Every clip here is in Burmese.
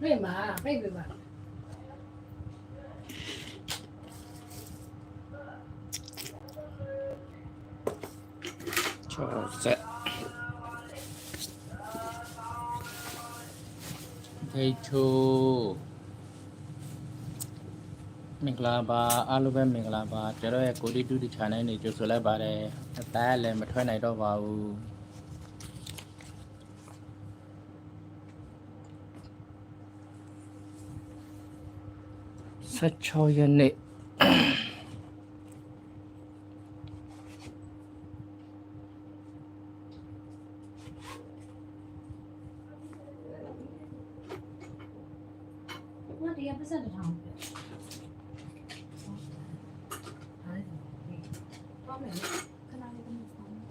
တွေ့မှာပြိတ်ပြပါ6ဆက်ဖေးချိုမင်္ဂလာပါအားလုံးပဲမင်္ဂလာပါကျွန်တော်ရဲ့ကိုဒီတူဒီ channel နေကြိုဆိုလိုက်ပါတယ်အသားလည်းမထွက်နိုင်တော့ပါဘူး 16ရက်နေ့ငါတရားပတ်စံတစ်ထောင်ပြောဟာလေပေါ့မယ်ခဏလေးတော့မဆောင်ဘူး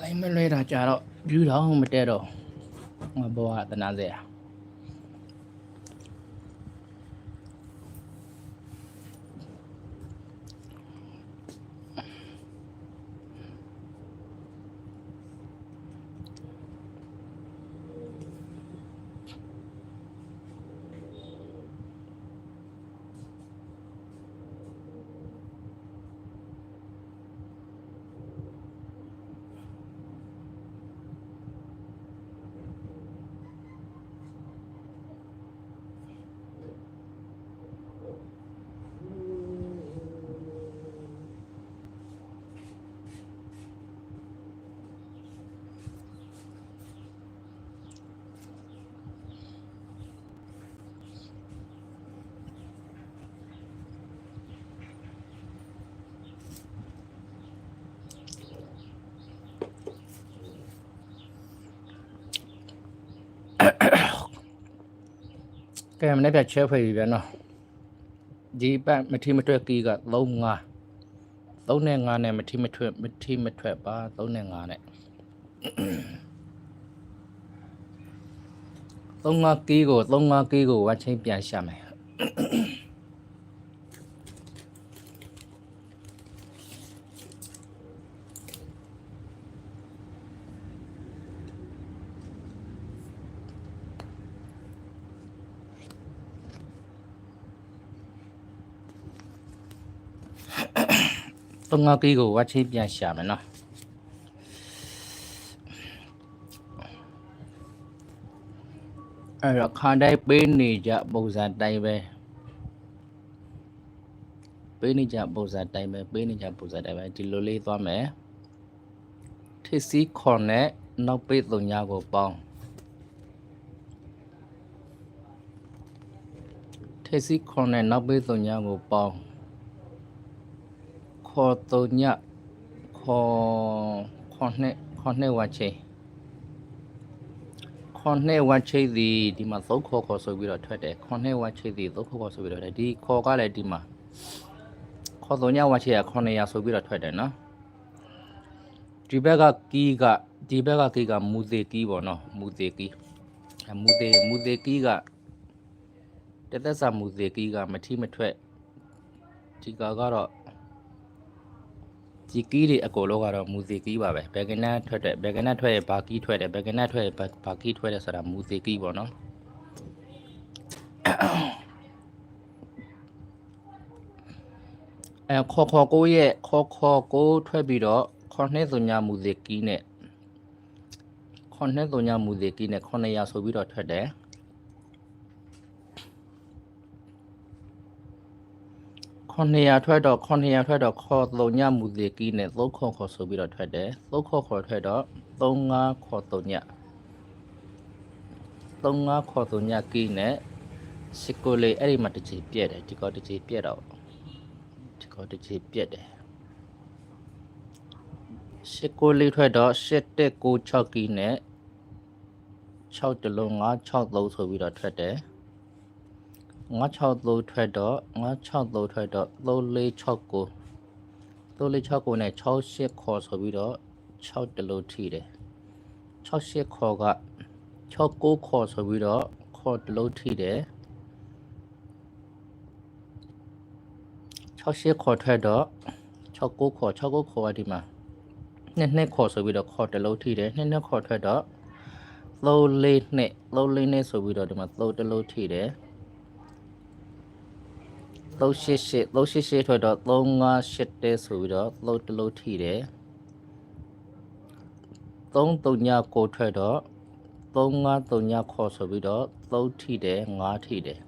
လိုင်းမလွဲတာ ကြတော့ view တော့မတက်တော့ငါဘောကတနာစရာ ကဲမနေ့ကချဲဖွေပြီဗျာနော်ဒီပတ်မထီမတွက်ကီးက3 5 3နဲ့5နဲ့မထီမထွက်မထီမထွက်ပါ3နဲ့5နဲ့3 5ကီးကို3 5ကီးကိုဝတ်ချင်းပြန်ရှာမယ် 3 5ကီးကိုဝတ်ချင်းပြန်ရှာမယ်နော်အဲ့တော့ခါတိုင်းပေးနေကြပုံစံတိုင်းပဲပေးနေကြပုံစံတိုင်းပဲပေးနေကြပုံစံတိုင်းပဲဒီလိုလေးသွားမယ်ထစ်စီခွန်နဲ့နောက်ပေးသုံးညာကိုပေါင်းထစ်စီခွန်နဲ့နောက်ပေးသုံးညာကိုပေါင်း ခေါ်သုံးညာခေါ်ခေါ်နဲ့ခေါ်နဲ့ဝါချင်းခေါ်နဲ့ဝါချင်းဒီဒီမှာသုံးခေါ်ခေါ်ဆိုပြီးတော့ထွက်တယ်ခေါ်နဲ့ဝါချင်းဒီသုံးခေါ်ခေါ်ဆိုပြီးတော့ထွက်တယ်ဒီခေါ်ကလည်းဒီမှာခေါ်သုံးညာဝါချင်းကခေါ်နေရဆိုပြီးတော့ထွက်တယ်နော်ဒီဘက်ကကီးကဒီဘက်ကကီးကမူသေးကီးပေါ့နော်မူသေးကီးအမူသေးမူသေးကီးကတသက်စာမူသေးကီးကမထီမထွက်ဒီကကတော့ ဒီကီးတွေအကုန်လုံးကတော့မူသေးကီးပါပဲဘယ်ကနတ်ထွက်တဲ့ဘယ်ကနတ်ထွက်ရဲ့ဘာကီးထွက်တယ်ဘယ်ကနတ်ထွက်ရဲ့ဘာကီးထွက်တယ်ဆိုတာမူသေးကီးပေါ့နော်အဲခေါ်ခေါ်ကိုရဲ့ခေါ်ခေါ်ကိုထွက်ပြီးတော့ခေါ်နှဲစုံညာမူသေးကီးနဲ့ခေါ်နှဲစုံညာမူသေးကီးနဲ့900ဆိုပြီးတော့ထွက်တယ် 900ထွက်တော့900ထွက်တော့ခေါ်စုံညာမူသေးကီးနဲ့3ခေါ်ခေါ်ဆိုပြီးတော့ထွက်တယ်3ခေါ်ခေါ်ထွက်တော့35ခေါ်စုံညာ35ခေါ်စုံညာကီးနဲ့စစ်ကိုလေးအဲ့ဒီမှာတစ်ချီပြက်တယ်ဒီကောတစ်ချီပြက်တော့ဒီကောတစ်ချီပြက်တယ်ရှစ်ကိုလေးထွက်တော့ရှစ်တက်ကို6ကီနဲ့6တလုံး9 6 3ဆိုပြီးတော့ထွက်တယ် 9 6 3ထွက်တော့9 6 3ထွက်တော့3 4 6ကိုသုံးလေး6ကိုနဲ့6ရှစ်ခေါ်ဆိုပြီးတော့6တလို့ထိတယ်6ရှစ်ခေါ်က6ကိုခေါ်ဆိုပြီးတော့ခေါ်တလို့ထိတယ်6ရှစ်ခေါ်ထွက်တော့6ကိုခေါ်6ကိုခေါ်ရဒီမှာနှစ်နှစ်ခေါ်ဆိုပြီးတော့ခေါ်တလို့ထိတယ်နှစ်နှစ်ခေါ်ထွက်တော့သုံးလေးနှစ်သုံးလေးနှစ်ဆိုပြီးတော့ဒီမှာသုံးတလို့ထိတယ် 388 388ထွက်တော့358တဲဆိုပြီးတော့သုံးတလို့ထိတယ်339ထွက်တော့3539ခေါ်ဆိုပြီးတော့3ထိတယ်5ထိတယ်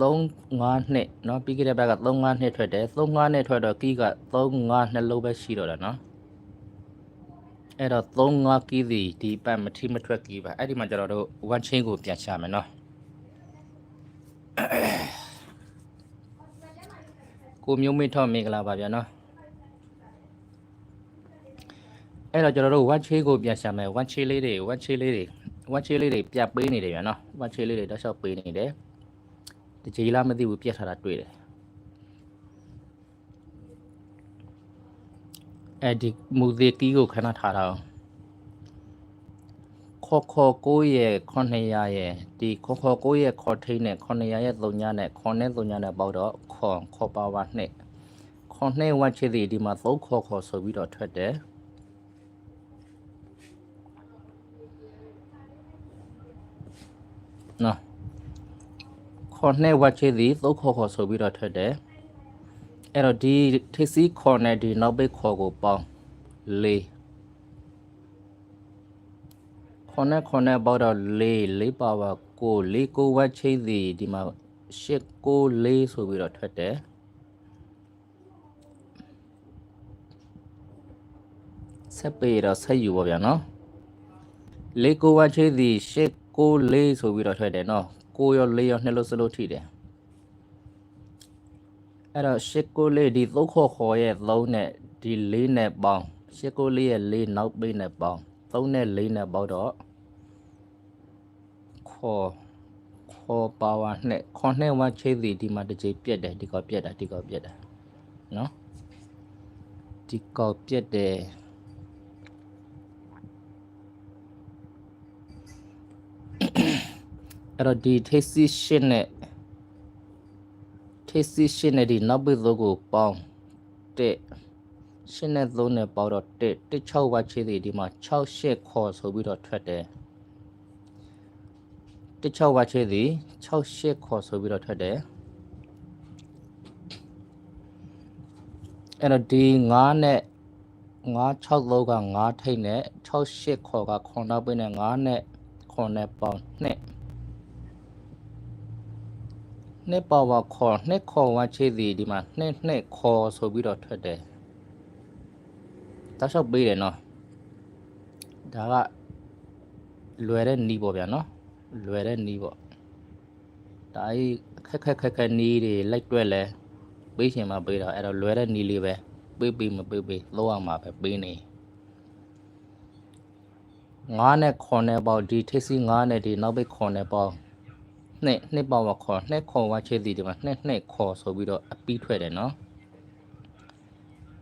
35နှစ်เนาะပြီးခဲ့တဲ့ဘက်က35နှစ်ထွက်တယ်35နှစ်ထွက်တော့ကီးက35နှစ်လုံးပဲရှိတော့တာเนาะအဲ့တော့35ကီးစီဒီပတ်မထိမထွက်ကီးပါအဲ့ဒီမှာကျတော့တို့ one chain ကိုပြန်ရှာမယ်เนาะ ကိုမျိုးမင်းထောက်မင်္ဂလာပါဗျာနော်အဲ့တော့ကျွန်တော်တို့ဝတ်ချေးကိုပြန်ရှာမယ်ဝတ်ချေးလေးတွေဝတ်ချေးလေးတွေဝတ်ချေးလေးတွေပြတ်ပေးနေတယ်ဗျာနော်ဝတ်ချေးလေးတွေတောက်လျှောက်ပေးနေတယ်တကြီးလားမသိဘူးပြတ်ထားတာတွေ့တယ်အဲ့ဒီမူသေးကီးကိုခဏထားတာအောင် ခေါ်ခေါ်ကိုရဲ့900ရဲ့ဒီခေါ်ခေါ်ကိုရဲ့ခေါ်ထိန်နဲ့900ရဲ့3ညနဲ့ခေါ်နဲ့3ညနဲ့ပေါတော့ခေါ်ခေါ်ပါဝါနှစ်ခေါ်နဲ့ဝတ်ချေးတွေဒီမှာ3ခေါ်ခေါ်ဆိုပြီးတော့ထွက်တယ်နော်ခေါ်နဲ့ဝတ်ချေးသည်3ခေါ်ခေါ်ဆိုပြီးတော့ထွက်တယ်အဲ့တော့ဒီထိပ်စီးခေါ်နဲ့ဒီနောက်ပိတ်ခေါ်ကိုပေါင်း၄ ခေါ်နဲ့ခေါ်နဲ့ပေါတော့၄၄ပါဝါကို၄ကိုဝတ်ချေးသည်ဒီမှာ၈ကို၄ဆိုပြီးတော့ထွက်တယ်ဆက်ပေတော့ဆက်ယူပါဗျာနော်လေးကိုဝတ်ချေးသည်၈ကို၄ဆိုပြီးတော့ထွက်တယ်နော်ကိုရော၄ရောနှစ်လို့စလို့ထိတယ်အဲ့တော့၈ကို၄ဒီသုံးခေါ်ခေါ်ရဲ့၃နဲ့ဒီ၄နဲ့ပေါင်း၈ကို၄ရဲ့၄နောက်ပိတ်နဲ့ပေါင်း၃နဲ့၄နဲ့ပေါင်းတော့ ခေါ်ခေါ်ပါဝါနဲ့ခေါ်နဲ့ဝတ်ချေးသည်ဒီမှာတစ်ချိန်ပြက်တယ်ဒီကောပြက်တာဒီကောပြက်တာနော်ဒီကောပြက်တယ်အဲ့တော့ဒီထိစီရှင်းနဲ့ထိစီရှင်းနဲ့ဒီနောက်ပိတ်သောကိုပေါင်းတဲ့ရှင်းနဲ့သုံးနဲ့ပေါင်းတော့တဲ့တစ်6ဝတ်ချေးသည်ဒီမှာ6ရှစ်ခေါ်ဆိုပြီးတော့ထွက်တယ် တစ်6ဝတ်ချေးသည်6ရှစ်ခေါ်ဆိုပြီးတော့ထွက်တယ်အဲ့တော့ဒီ9နဲ့9 6လောက9ထိတ်နဲ့6ရှစ်ခေါ်ကခွန်နောက်ပိတ်နဲ့9နဲ့ခွန်နဲ့ပေါင်း2နှစ်ပါဝါခေါ်နှစ်ခေါ်ဝါချေးသည်ဒီမှာနှစ်နှစ်ခေါ်ဆိုပြီးတော့ထွက်တယ်တောက်လျှောက်ပေးတယ်နော်ဒါကလွယ်တဲ့နီးပေါ့ဗျာနော် လွယ်တဲ့နီးပေါ့ဒါကြီးခက်ခက်ခက်ခက်နီးတွေလိုက်တွက်လဲပေးရှင်မှာပေးတာအဲ့တော့လွယ်တဲ့နီးလေးပဲပေးပေးမပေးပေးလောက်အောင်မှာပဲပေးနေငါးနဲ့ခွန်နဲ့ပေါ့ဒီထိပ်စီငါးနဲ့ဒီနောက်ပိတ်ခွန်နဲ့ပေါ့နှစ်နှစ်ပေါ့မခေါ်နှစ်ခေါ်ဝါချေသည်ဒီမှာနှစ်နှစ်ခေါ်ဆိုပြီးတော့အပီးထွက်တယ်နော်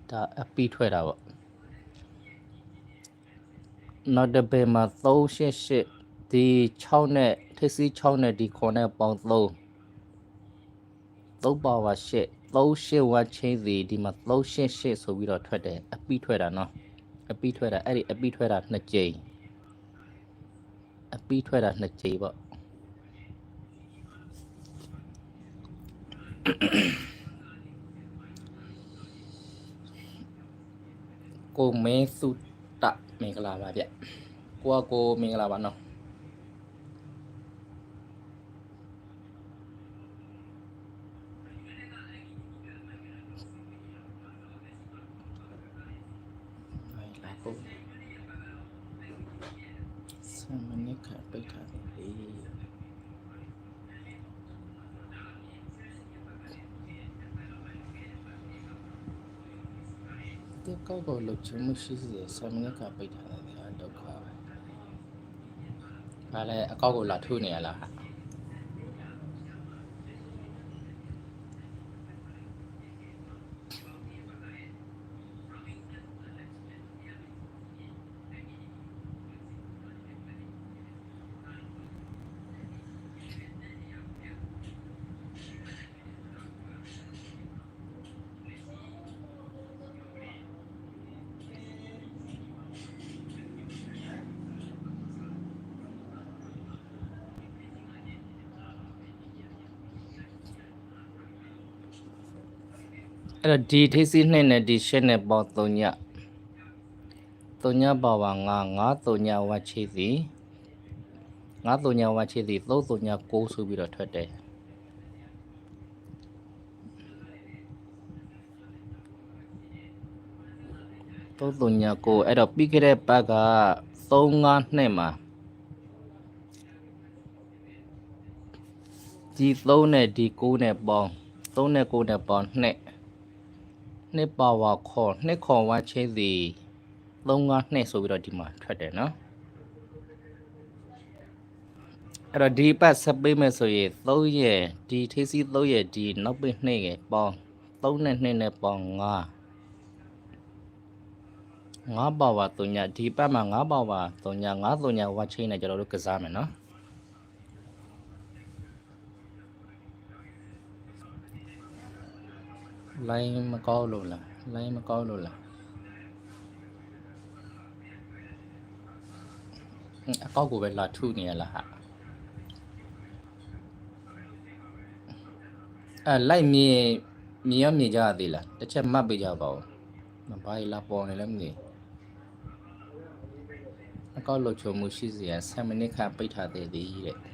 ဒါအပီးထွက်တာပေါ့နောက်တစ်ပေမှာ388 ဒီ6နဲ့ထိပ်စီ6နဲ့ဒီခွန်နဲ့ပေါင်း3 3ပါဝါ8 38ဝါချင်းစီဒီမှာ388ဆိုပြီးတော့ထွက်တယ်အပီးထွက်တာနော်အပီးထွက်တာအဲ့ဒီအပီးထွက်တာနှစ်ကြိမ်အပီးထွက်တာနှစ်ကြိမ်ပေါ့ကိုမဲစုတမင်္ဂလာပါဗျကိုကကိုမင်္ဂလာပါနော်လိုက်လာကိုဆယ်မိနစ်ခန့်ပိတ်ထားတယ်လေဒီကောက်ကိုလုတ် ချင်မရှိစေဆယ်မိနစ်ခန့်ပိတ်ထားတယ်ဗျာဒုက္ခပဲဘာလဲအကောက်ကိုလာထုနေရလားဟာ အဲ့တော့ဒီထိစီနှစ်နဲ့ဒီရှစ်နဲ့ပေါ3ည3ညပါဝါ9 9 3ညဝချီစီ9 3ညဝချီစီ3 3ည6ဆိုပြီးတော့ထွက်တယ်3 3ည6အဲ့တော့ပြီးခဲ့တဲ့ဘက်က3 5နှစ်မှာဒီ3နဲ့ဒီ9နဲ့ပေါင်း3နဲ့9နဲ့ပေါင်း2 နှစ်ပါဝါခေါ်နှစ်ခေါ်ဝါချင်းစီ3 5နှစ်ဆိုပြီးတော့ဒီမှာထွက်တယ်နော်အဲ့တော့ဒီပတ်ဆက်ပေးမယ်ဆိုရင်3ရဲ့ဒီထိစီ3ရဲ့ဒီနောက်ပိ2ရဲ့ပေါင်း3နဲ့2နဲ့ပေါင်း5 5ပါဝါ3ညဒီပတ်မှာ5ပါဝါ3ည5 3ညဝါချင်းနဲ့ကျွန်တော်တို့ကစားမယ်နော် လိုင်းမကောက်လို့လားလိုင်းမကောက်လို့လားဟင်းအကောက်ကိုပဲလာထုနေရလားဟာအဲလိုက်မြင်မြင်ရမြင်ကြရသေးလားတစ်ချက်မှတ်ပေးကြပါဦးမဘာကြီးလာပေါ်နေလဲမသိအကောက်လို့ချုံမှုရှိစီရ10မိနစ်ခန့်ပိတ်ထားသေးသည်တဲ့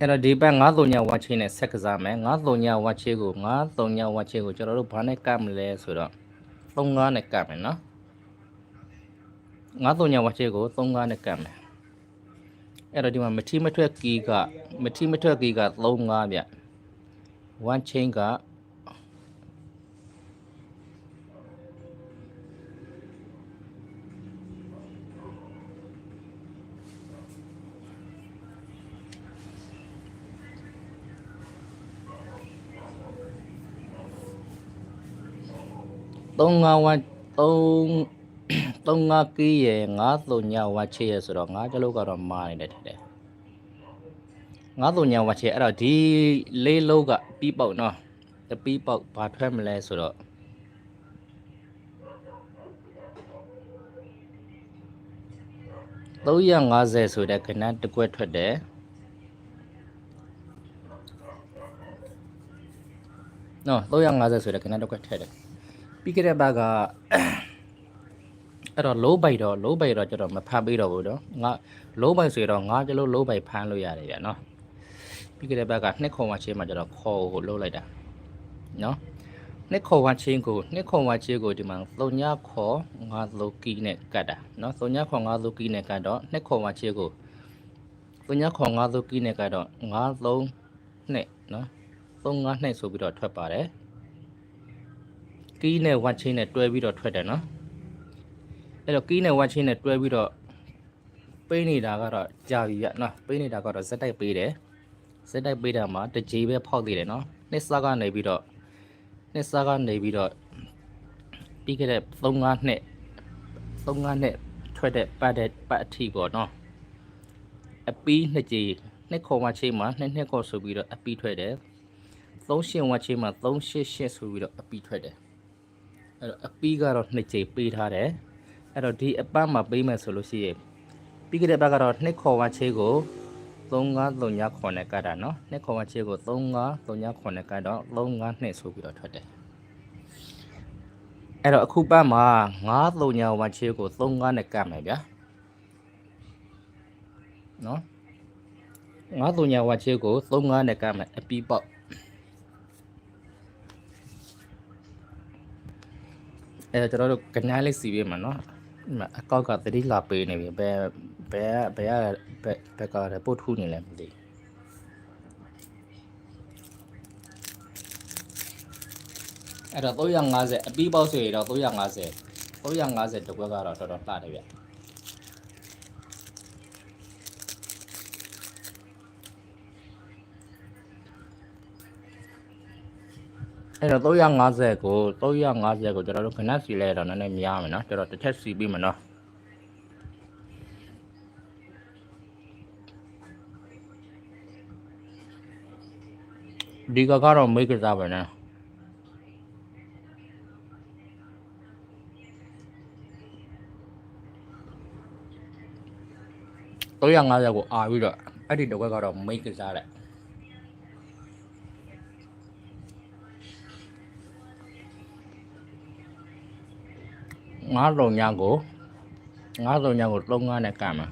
အဲ့တော့ဒီဘက်9 3ညဝါချေနဲ့ဆက်ကစားမယ်9 3ညဝါချေကို9 3ညဝါချေကိုကျွန်တော်တို့ဘာနဲ့ကပ်မလဲဆိုတော့3 5နဲ့ကပ်မယ်နော်9 3ညဝါချေကို3 5နဲ့ကပ်မယ်အဲ့တော့ဒီမှာမထီမထွက်ကီးကမထီမထွက်ကီးက3 5ဗျ1 chain က 3 5 1 3 3 5ကီးရယ်9 3ညဝါချေရယ်ဆိုတော့9ကျလို့ကတော့မာနေတယ်ထင်တယ်9 3ညဝါချေအဲ့တော့ဒီလေးလုံးကပြီးပေါက်နော်တပီးပေါက်ဘာထွက်မလဲဆိုတော့350ဆိုတဲ့ခဏတစ်ကွက်ထွက်တယ်နော်350ဆိုတဲ့ခဏတစ်ကွက်ထွက်တယ် ပြီးခဲ့တဲ့ဘက်ကအဲ့တော့ low bite တော့ low bite တော့ကျတော့မဖတ်ပေးတော့ဘူးနော်ငါ low bite ဆိုတော့ငါကျလို့ low bite ဖမ်းလို့ရတယ်ဗျာနော်ပြီးခဲ့တဲ့ဘက်ကနှစ်ခုံဝချင်းမှာကျတော့ခေါ်ကိုလှုပ်လိုက်တာနော်နှစ်ခုံဝချင်းကိုနှစ်ခုံဝချင်းကိုဒီမှာသုံညခေါ်ငါလိုကီနဲ့ကတ်တာနော်သုံညခေါ်ငါလိုကီနဲ့ကတ်တော့နှစ်ခုံဝချင်းကိုသုံညခေါ်ငါလိုကီနဲ့ကတ်တော့ငါလုံးနှစ်နော်သုံးငါနှစ်ဆိုပြီးတော့ထွက်ပါတယ် ကီးနဲ့ဝတ်ချင်းနဲ့တွဲပြီးတော့ထွက်တယ်နော်အဲ့တော့ကီးနဲ့ဝတ်ချင်းနဲ့တွဲပြီးတော့ပေးနေတာကတော့ကြာပြီဗျနော်ပေးနေတာကတော့ဇက်တိုက်ပေးတယ်ဇက်တိုက်ပေးတာမှာတစ်ကြေးပဲဖောက်သေးတယ်နော်နှစ်စားကနေပြီးတော့နှစ်စားကနေပြီးတော့ပြီးခဲ့တဲ့3 5နှစ်3 5နှစ်ထွက်တဲ့ပတ်တဲ့ပတ်အထိပေါ့နော်အပီးနှစ်ကြေးနှစ်ခေါ်ဝတ်ချင်းမှာနှစ်နှစ်ခေါ်ဆိုပြီးတော့အပီးထွက်တယ်3ရှင်ဝတ်ချင်းမှာ3ရှစ်ရှစ်ဆိုပြီးတော့အပီးထွက်တယ် အဲ့တော့အပီးကတော့နှစ်ကြေးပေးထားတယ်အဲ့တော့ဒီအပန်းမှာပေးမယ်ဆိုလို့ရှိရင်ပြီးခဲ့တဲ့ဘက်ကတော့နှစ်ခေါ်ဝါချေးကို3539ခေါ်နဲ့ကတ်တာနော်နှစ်ခေါ်ဝါချေးကို3539ခေါ်နဲ့ကတ်တော့352ဆိုပြီးတော့ထွက်တယ်အဲ့တော့အခုပတ်မှာ939ဝါချေးကို35နဲ့ကတ်မယ်ဗျာနော်939ဝါချေးကို35နဲ့ကတ်မယ်အပီးပေါက် အဲ့တော့ကျွန်တော်တို့ကနန်းလေးစီပေးမှာနော်ဒီမှာအကောက်ကသတိလာပေးနေပြီဘယ်ဘယ်ကဘယ်ကဘယ်ဘက်ကရပို့ထူးနေလဲမသိအဲ့တော့350အပီးပေါက်ဆိုရင်တော့350 350တကွက်ကတော့တော်တော်လှတယ်ဗျ အဲ့တော့350ကို350ကိုကျွန်တော်တို့ခဏစီလဲတော့နည်းနည်းများမယ်နော်ကျွန်တော်တစ်ချက်စီပြီးမယ်နော်ဒီကကတော့မိတ်ကစားပဲနော်350ကိုအာပြီးတော့အဲ့ဒီတစ်ခွက်ကတော့မိတ်ကစားလိုက် 9လုံညောင်းကို9လုံညောင်းကို3ငါးနဲ့ကမ်းမှာ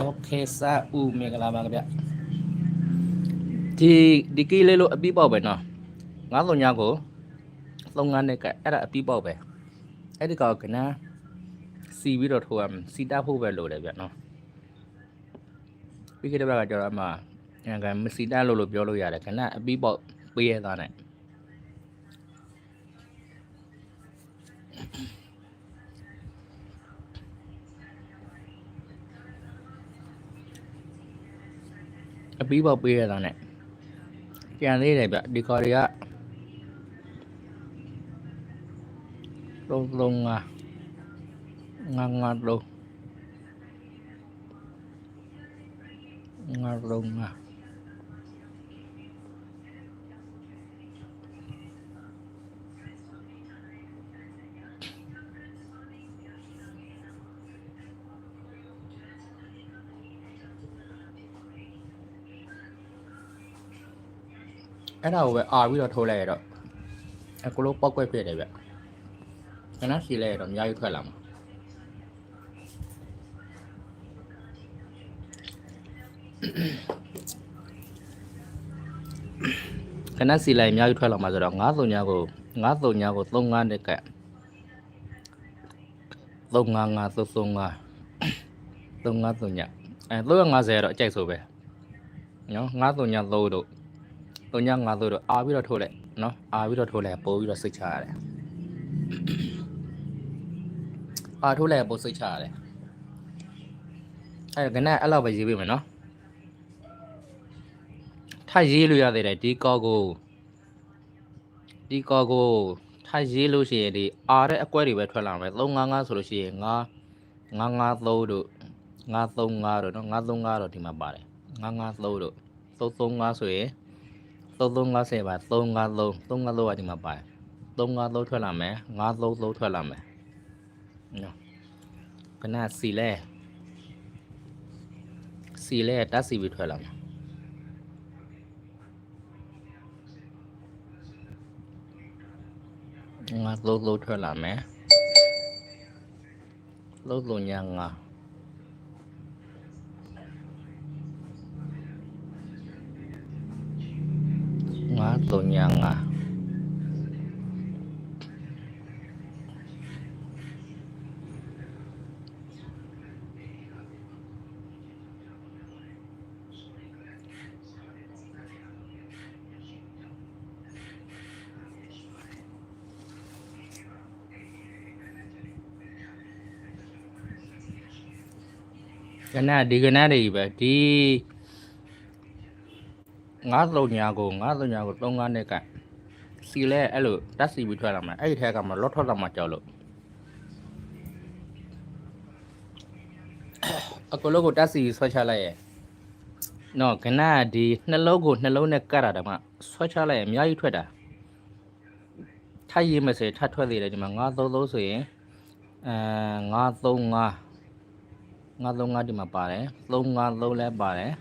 โอเคစာဦးမင်္ဂလာပါခင်ဗျဒီဒီကီလေးလို့အပြီးပေါက်ပဲနော်ငါးစုံညကိုသုံးငန်းနဲ့ကအဲ့ဒါအပြီးပေါက်ပဲအဲ့ဒီကောင်ကနန်းစီပြီးတော့ထိုးရမယ်စီတာဖို့ပဲလိုတယ်ဗျနော်ပြီးခဲ့တဲ့ဘက်ကကျတော့အမှငါကမစီတာလို့လို့ပြောလို့ရတယ်ခဏအပြီးပေါက်ပေးရသားနဲ့အပြီးပေါက်ပေးရသားနဲ့ကြံသေး တယ်ဗျဒီခေါ်တွေကလုံးလုံးငါငါငါလုံးငါ အဲ့ဒါကိုပဲအာပြီးတော့ထိုးလိုက်ရတော့အကလို့ပောက်ကွက်ဖြစ်တယ်ဗျခဏစီလိုက်ရတော့အများကြီးထွက်လာမှာခဏစီလိုက်အများကြီးထွက်လာမှာဆိုတော့9စုံညာကို9စုံညာကို35နဲ့ကတ်355 335 35စုံညာအဲ350ကတော့အကြိုက်ဆိုပဲနော်9စုံညာ3တို့ တုံညငါတို့တော့အာပြီးတော့ထိုးလိုက်နော်အာပြီးတော့ထိုးလိုက်ပို့ပြီးတော့စိတ်ချရတယ်အာထိုးလိုက်ပို့စိတ်ချရတယ်အဲကနအဲ့လောက်ပဲရေးပေးမယ်နော်ထပ်ရေးလို့ရသေးတယ်ဒီကောကိုဒီကောကိုထပ်ရေးလို့ရှိရင်ဒီအာတဲ့အကွက်တွေပဲထွက်လာမယ်355ဆိုလို့ရှိရင်9 953တို့935တို့နော်935တော့ဒီမှာပါတယ်953တို့335ဆိုရင် 3350ပါ353 353ကဒီမှာပါတယ်353ထွက်လာမယ်533ထွက်လာမယ်နော်ခဏစီလဲစီလဲတက်စီပြီးထွက်လာမယ်ငါလုံးလုံးထွက်လာမယ်လုံးလုံးညာငါ Maton yang ah. Kena di kena di berarti 9 3ကို9 3ကို3 9နဲ့ကန်စီလဲအဲ့လိုတက်စီပြီးထွက်လာမှာအဲ့ဒီထဲကမှလော့ထွက်လာမှာကြောက်လို့အကလုံးကိုတက်စီဆွဲချလိုက်ရဲ့နော်ခဏဒီနှလုံးကိုနှလုံးနဲ့ကတ်တာတမှဆွဲချလိုက်ရင်အများကြီးထွက်တာထပ်ရေးမယ်ဆိုရင်ထပ်ထွက်သေးတယ်ဒီမှာ933ဆိုရင်အဲ935 935ဒီမှာပါတယ်353လည်းပါတယ်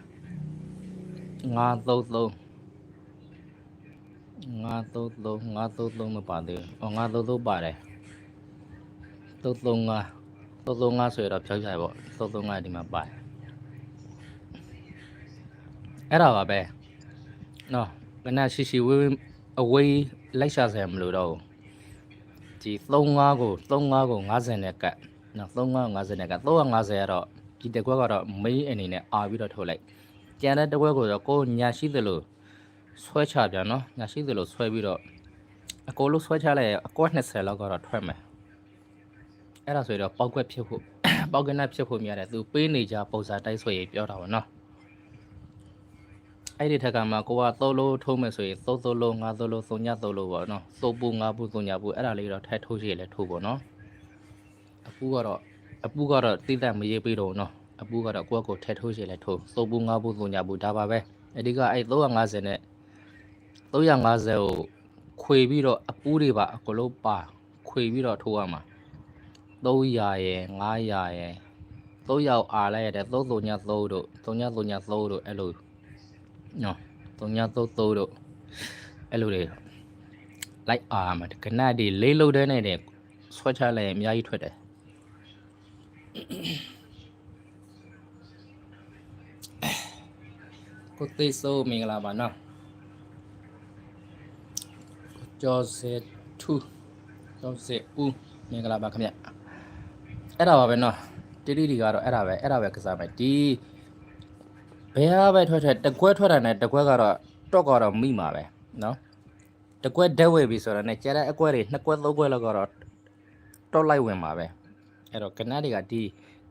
9 3 3ငါသုံးသုံးငါသုံးသုံးမပါသေးဘူး။အော်ငါသုံးသုံးပါတယ်။သုံးသုံးငါသုံးသုံးငါဆိုရတော့ဖြောက်ကြရပေါ့။သုံးသုံးငါဒီမှာပါတယ်။အဲ့ဒါပါပဲ။နော်ကနရှိရှိဝေးဝေးအဝေးလိုက်ရှာစရာမလိုတော့ဘူး။ဒီ35ကို35ကို50နဲ့ကတ်။နော်35 50နဲ့ကတ်350ကတော့ဒီတစ်ခွက်ကတော့ main အနေနဲ့အာပြီးတော့ထုတ်လိုက်။ ကျန်တဲ့တစ်ခွက်ကိုတော့ကိုယ်ညာရှိသလိုဆွဲချပြန်နော်ညာရှိသလိုဆွဲပြီးတော့အကိုလို့ဆွဲချလိုက်ရင်အကွက်20လောက်ကတော့ထွက်မယ်အဲ့ဒါဆိုရင်တော့ပေါက်ကွက်ဖြစ်ဖို့ပေါက်ကနတ်ဖြစ်ဖို့များတယ်သူပေးနေကြပုံစံတိုက်ဆွဲရင်ပြောတာပါနော်အဲ့ဒီထက်ကမှကိုကသုံးလို့ထုံးမယ်ဆိုရင်သုံးသုံးလို့ငါသုံးလို့သုံးညသုံးလို့ပေါ့နော်သုံးပူငါပူသုံးညပူအဲ့ဒါလေးတော့ထက်ထိုးရှိရလဲထိုးပေါ့နော်အပူကတော့အပူကတော့တိတက်မရေးပြီးတော့နော် အပူကတော့ကိုယ့်ကိုထက်ထိုးရှိလဲထိုးသုံးပူငါပူသုံးညပူဒါပါပဲအဓိကအဲ့350နဲ့350ကိုခွေပြီးတော့အပူးတွေပါအကလုံးပါခွေပြီးတော့ထိုးရမှာ300ရယ်900ရယ်3ရောက်အားလိုက်ရတယ်3 3ည3တို့3ည3ည3တို့အဲ့လိုနော်3ည3 3တို့အဲ့လိုတွေလိုက်အားမှာကနတ်တွေလေးလုံးတဲ့နဲ့ဆွဲချလိုက်ရင်အများကြီးထွက်တယ် ကိုသိစိုးမင်္ဂလာပါနော်ကျော်စေထူကျော်စေဦးမင်္ဂလာပါခင်ဗျအဲ့ဒါပါပဲနော်တိတိဒီကတော့အဲ့ဒါပဲအဲ့ဒါပဲကစားမယ်ဒီဘယ်ဟာပဲထွက်ထွက်တကွက်ထွက်တာနဲ့တကွက်ကတော့တော့ကတော့မိမှာပဲနော်တကွက်ဓာတ်ဝယ်ပြီဆိုတော့ねကျန်တဲ့အကွက်တွေနှစ်ကွက်သုံးကွက်လောက်ကတော့တော့လိုက်ဝင်မှာပဲအဲ့တော့ကနတ်တွေကဒီ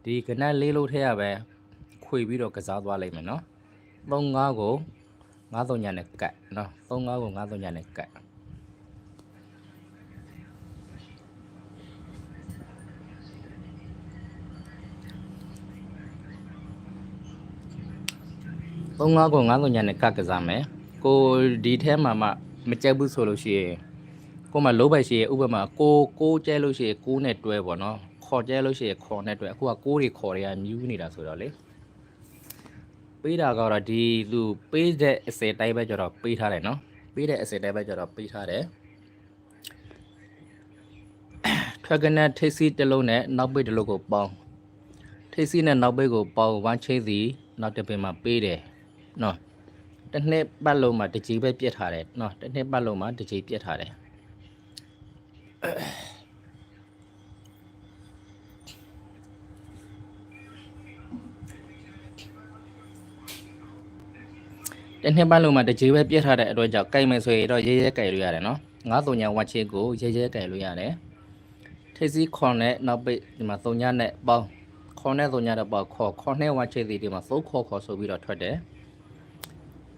ဒီကနတ်လေးလို့ထဲရပဲခွေပြီးတော့ကစားသွားလိမ့်မယ်နော် 35ကို93ညနဲ့ကတ်နော်35ကို93ညနဲ့ကတ်35ကို9ကိုညနဲ့ကတ်ကစားမယ်ကိုဒီထဲမှာမှမကြက်ဘူးဆိုလို့ရှိရင်ကိုမှလုံးပိုက်ရှိရင်ဥပမာကိုကိုကျဲလို့ရှိရင်ကိုနဲ့တွဲပေါ့နော်ခေါ်ကျဲလို့ရှိရင်ခေါ်နဲ့တွဲအခုကကိုတွေခေါ်တွေကမြူးနေတာဆိုတော့လေ ပေးတာကတော့ဒီလူပေးတဲ့အစဲတိုင်းပဲကြတော့ပေးထားတယ်နော်ပေးတဲ့အစဲတိုင်းပဲကြတော့ပေးထားတယ်ထွက်ကနက်ထိတ်စီတစ်လုံးနဲ့နောက်ပိတ်တစ်လုံးကိုပေါင်းထိတ်စီနဲ့နောက်ပိတ်ကိုပေါင်းဝမ်းချိတ်စီနောက်တစ်ပင်မှာပေးတယ်နော်တစ်နှစ်ပတ်လုံးမှာတစ်ကြီးပဲပြက်ထားတယ်နော်တစ်နှစ်ပတ်လုံးမှာတစ်ကြီးပြက်ထားတယ် တစ်နှစ်ပတ်လုံးမှာတစ်ကြီးပဲပြက်ထားတဲ့အတွက်ကြောင့်ကြိုက်မယ်ဆိုရင်တော့ရဲရဲကြိုက်လို့ရတယ်နော်ငါးသုံးညာဝတ်ချေကိုရဲရဲကြိုက်လို့ရတယ်ထိပ်စီခွန်နဲ့နောက်ပိတ်ဒီမှာသုံးညာနဲ့ပေါင်းခွန်နဲ့သုံးညာတော့ပေါင်းခေါ်ခွန်နဲ့ဝတ်ချေဒီမှာသုံးခေါ်ခေါ်ဆိုပြီးတော့ထွက်တယ်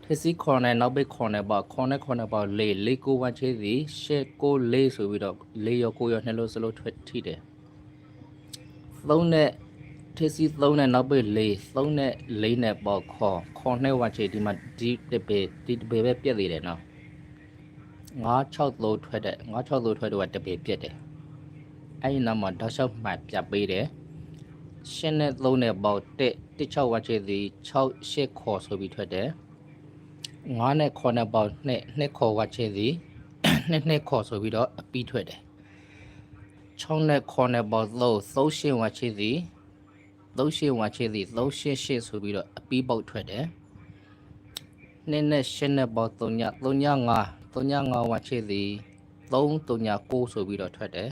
ထက်စီခေါ်နဲ့နောက်ပိတ်ခေါ်နဲ့ပေါ့ခေါ်နဲ့ခေါ်နဲ့ပေါ့လေးလေးကိုဝတ်ချေးစီရှက်ကိုလေးဆိုပြီးတော့လေးရောကိုရောနှလုံးစလုံးထွက်ထိတယ်သုံးနဲ့ ထိစီ3နဲ့နောက်ပိတ်4 3နဲ့4နဲ့ပေါ့ခေါ်ခေါ်နဲ့ဝါချေဒီမှာဒီတပေဒီတပေပဲပြက်သေးတယ်နော်9 6လို့ထွက်တဲ့9 6လို့ထွက်တော့တပေပြက်တယ်အဲ့ဒီနောက်မှာဒေါက်လျှောက်မှပြပေးတယ်ရှင်းနဲ့3နဲ့ပေါ့1 16ဝါချေသည်6 8ခေါ်ဆိုပြီးထွက်တယ်9နဲ့9နဲ့ပေါ့2 2ခေါ်ဝါချေသည်2 2ခေါ်ဆိုပြီးတော့အပြီးထွက်တယ်6နဲ့9နဲ့ပေါ့3 3ရှင်းဝါချေသည် 38ဝချေစီ388ဆိုပြီးတော့အပီးပေါက်ထွက်တယ်နှစ်နဲ့ရှင်းနဲ့ပေါက်3ည3ည5 3ည5ဝချေစီ3 3ည6ဆိုပြီးတော့ထွက်တယ်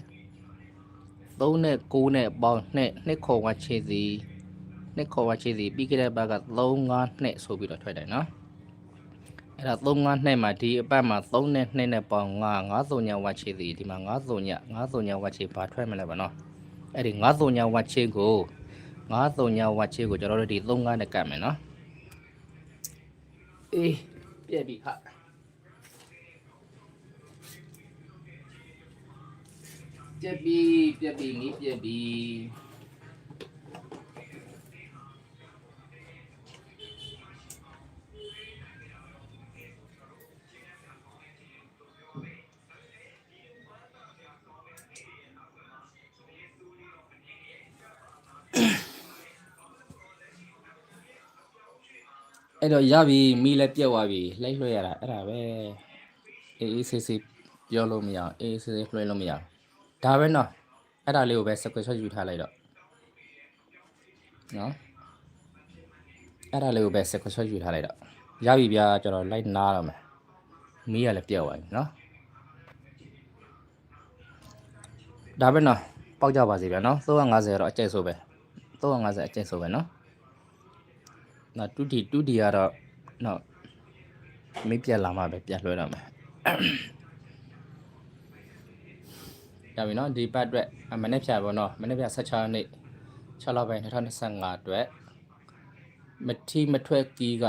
3နဲ့6နဲ့ပေါင်း2 2ခေါ်ဝချေစီ2ခေါ်ဝချေစီပြီးခဲ့တဲ့ဘက်က3 5 2ဆိုပြီးတော့ထွက်တယ်နော်အဲ့ဒါ3 5 2မှာဒီအပတ်မှာ3နဲ့2နဲ့ပေါင်း9 9ဆိုညဝချေစီဒီမှာ9ဆိုည9ဆိုညဝချေဘာထွက်မလဲဗောနော်အဲ့ဒီ9ဆိုညဝချေကို 9 3ဝါချေကိုကျွန်တော်တို့ဒီ3ကားနဲ့ကတ်မယ်နော်အေးပြက်ပြီဟာပြက်ပြီပြက်ပြီနီးပြက်ပြီ အဲ့တော့ရပြီမိလည်းပြက်သွားပြီလိုက်လွှဲရတာအဲ့ဒါပဲအေးအေးဆေးဆေးပြောလို့မရအောင်အေးအေးဆေးဆေးလွှဲလို့မရအောင်ဒါပဲနော်အဲ့ဒါလေးကိုပဲ screenshot ယူထားလိုက်တော့နော်အဲ့ဒါလေးကိုပဲ screenshot ယူထားလိုက်တော့ရပြီဗျာကျွန်တော်လိုက်နားတော့မယ်မိရလည်းပြက်သွားပြီနော်ဒါပဲနော်ပေါက်ကြပါစေဗျာနော်350တော့အကျိတ်ဆိုပဲ350အကျိတ်ဆိုပဲနော် နော်တူတီတူတီကတော့နော်မေးပြက်လာမှပဲပြက်လွှဲတော့မယ်ရပြီနော်ဒီပတ်အတွက်အမနေ့ဖြတ်ပေါ့နော်မနေ့ဖြတ်16နှစ်6လပိုင်း2025အတွက်မထီမထွက်ကီးက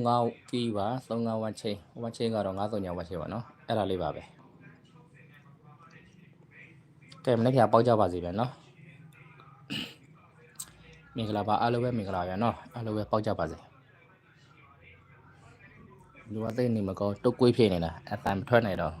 35ကီးပါ35ဝမ်ချင်းဝမ်ချင်းကတော့93ညဝမ်ချင်းပါနော်အဲ့ဒါလေးပါပဲကဲမနေ့ဖြတ်ပေါက်ကြပါစေဗျာနော် မင်္ဂလာပါအားလုံးပဲမင်္ဂလာပါနော်အားလုံးပဲပေါက်ကြပါစေလူအသိနေမကောတုတ်ကွေးဖြစ်နေတာအတန်မထွက်နိုင်တော့